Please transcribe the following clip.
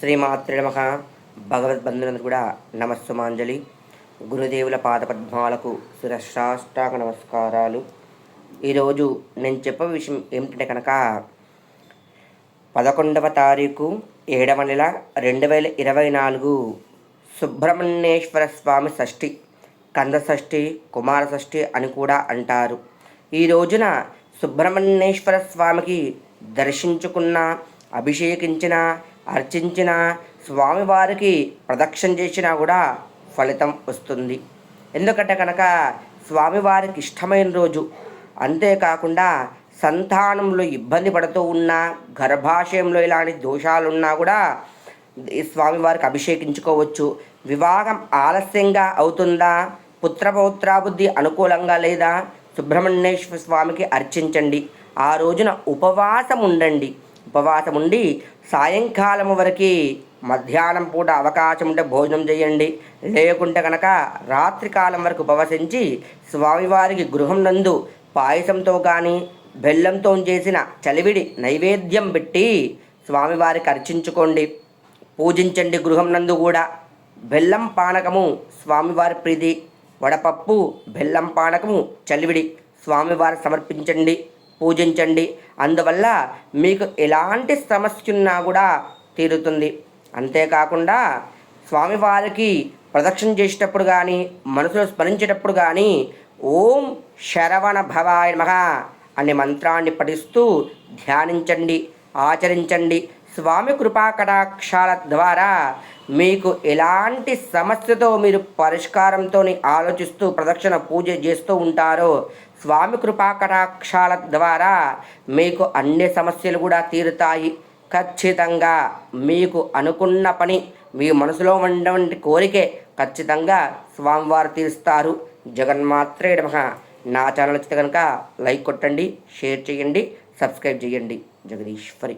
శ్రీమాత్రి నమ. భగవద్బంధులందరూ కూడా నమస్సుమాంజలి. గురుదేవుల పాదపద్మాలకు శిరశ్రాష్టాక నమస్కారాలు. ఈరోజు నేను చెప్పే విషయం ఏమిటంటే కనుక పదకొండవ తారీఖు ఏడవ నెల రెండు వేల ఇరవై నాలుగు సుబ్రహ్మణ్యేశ్వర స్వామి షష్ఠి కంద షష్ఠి కుమార షష్ఠి అని కూడా అంటారు. ఈ రోజున సుబ్రహ్మణ్యేశ్వర స్వామికి దర్శించుకున్న అభిషేకించిన అర్చించిన స్వామివారికి ప్రదక్షిణ చేసినా కూడా ఫలితం వస్తుంది. ఎందుకంటే కనుక స్వామివారికి ఇష్టమైన రోజు. అంతేకాకుండా సంతానంలో ఇబ్బంది పడుతూ ఉన్నా గర్భాశయంలో ఇలాంటి దోషాలున్నా కూడా ఈ స్వామివారికి అభిషేకించుకోవచ్చు. వివాహం ఆలస్యంగా అవుతుందా? పుత్రపౌత్రాబుద్ధి అనుకూలంగా లేదా? సుబ్రహ్మణ్యేశ్వర స్వామికి అర్చించండి. ఆ రోజున ఉపవాసం ఉండండి ఉపవాసం ఉండి సాయంకాలం వరకు మధ్యాహ్నం పూట అవకాశం ఉంటే భోజనం చేయండి. లేకుంటే కనుక రాత్రికాలం వరకు ఉపవసించి స్వామివారికి గృహం నందు పాయసంతో కానీ బెల్లంతో చేసిన చలివిడి నైవేద్యం పెట్టి స్వామివారికి అర్చించుకోండి. పూజించండి గృహం నందు కూడా. బెల్లం పానకము స్వామివారి ప్రీతి. వడపప్పు బెల్లం పానకము చలివిడి స్వామివారికి సమర్పించండి. పూజించండి. అందువల్ల మీకు ఎలాంటి సమస్య ఉన్నా కూడా తీరుతుంది. అంతేకాకుండా స్వామివారికి ప్రదక్షిణ చేసేటప్పుడు కానీ మనసులో స్మరించేటప్పుడు కానీ ఓం శరవణ భవాయ నమః అనే మంత్రాన్ని పఠిస్తూ ధ్యానించండి ఆచరించండి. స్వామి కృపా కటాక్షాల ద్వారా మీకు ఎలాంటి సమస్యతో మీరు పరిష్కారంతో ఆలోచిస్తూ ప్రదక్షిణ పూజ చేస్తూ ఉంటారో స్వామి కృపాకటాక్షాల ద్వారా మీకు అన్ని సమస్యలు కూడా తీరుతాయి. ఖచ్చితంగా మీకు అనుకున్న పని మీ మనసులో ఉన్నటువంటి కోరికే ఖచ్చితంగా స్వామివారు తీరుస్తారు. జగన్మాత్రే నమ. నా ఛానల్ వచ్చితే కనుక లైక్ కొట్టండి షేర్ చేయండి సబ్స్క్రైబ్ చేయండి. జగదీశ్వరి.